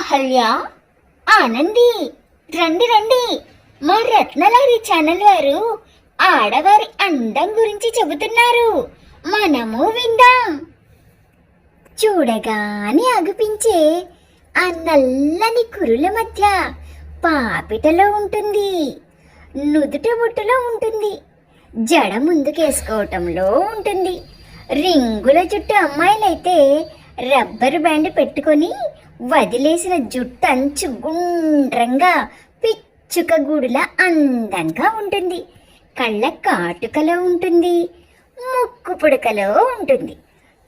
అహల్య ఆనంది. రండి రండి. మా రత్నలారి ఛానల్ వారు ఆడవారి అందం గురించి చెబుతున్నారు. మనము విందాం. చూడగానే అగుపించే ఆ నల్లని కురుల మధ్య పాపిటలో ఉంటుంది. నుదుట బుట్టలో ఉంటుంది. జడ ముందుకేసుకోవటంలో ఉంటుంది. రింగుల జుట్టు అమ్మాయిలైతే రబ్బరు బ్యాండ్ పెట్టుకొని వదిలేసిన జుట్టు అంచు గుండ్రంగా పిచ్చుక గూడులా అందంగా ఉంటుంది. కళ్ళ కాటుకలో ఉంటుంది. ముక్కు పుడకలో ఉంటుంది.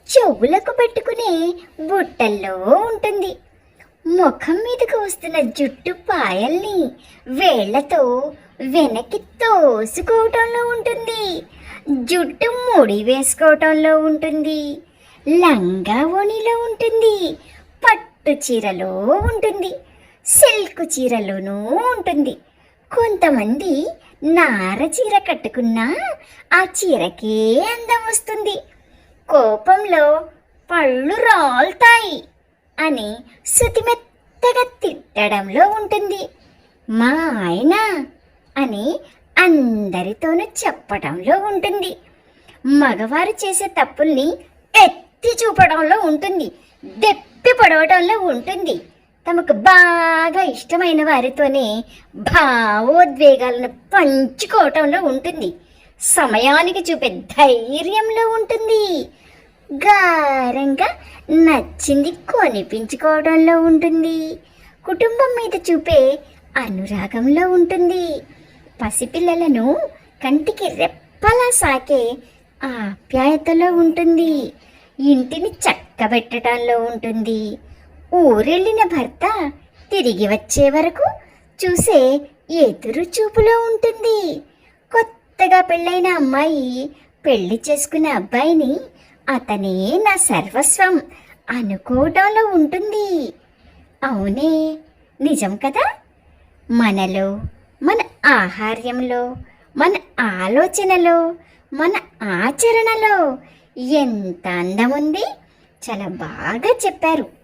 చెవులకు పెట్టుకునే బుట్టల్లో ఉంటుంది. ముఖం మీదకు వస్తున్న జుట్టు పాయల్ని వేళ్ళతో వెనక్కి తోసుకోవటంలో ఉంటుంది. జుట్టు ముడి వేసుకోవటంలో ఉంటుంది. లంగా ఓణిలో ఉంటుంది. పట్టు పట్టు చీరలో ఉంటుంది సిల్క్ చీరలోనూ ఉంటుంది. కొంతమంది నార చీర కట్టుకున్నా ఆ చీరకే అందం వస్తుంది. కోపంలో పళ్ళు రాల్తాయి అని శుతిమెత్తగా తిట్టడంలో ఉంటుంది. మా ఆయన అని అందరితోనూ చెప్పడంలో ఉంటుంది. మగవారు చేసే తప్పుల్ని ఎత్తి చూపడంలో ఉంటుంది. దెప్పి పడవటంలో ఉంటుంది. తమకు బాగా ఇష్టమైన వారితోనే భావోద్వేగాలను పంచుకోవటంలో ఉంటుంది. సమయానికి చూపే ధైర్యంలో ఉంటుంది. గారంగా నచ్చింది కొనిపించుకోవడంలో ఉంటుంది. కుటుంబం మీద చూపే అనురాగంలో ఉంటుంది. పసిపిల్లలను కంటికి రెప్పలా సాకే ఆప్యాయతలో ఉంటుంది. ఇంటిని చక్క చక్కబెట్టడంలో ఉంటుంది. ఊరెళ్ళిన భర్త తిరిగి వచ్చే వరకు చూసే ఎదురు చూపులో ఉంటుంది. కొత్తగా పెళ్ళైన అమ్మాయి పెళ్ళి చేసుకున్న అబ్బాయిని అతనే నా సర్వస్వం అనుకోవటంలో ఉంటుంది. అవునే నిజం కదా? మనలో మన ఆహార్యంలో మన ఆలోచనలో మన ఆచరణలో ఎంత అందం ఉంది చాలా బాగా చెప్పారు.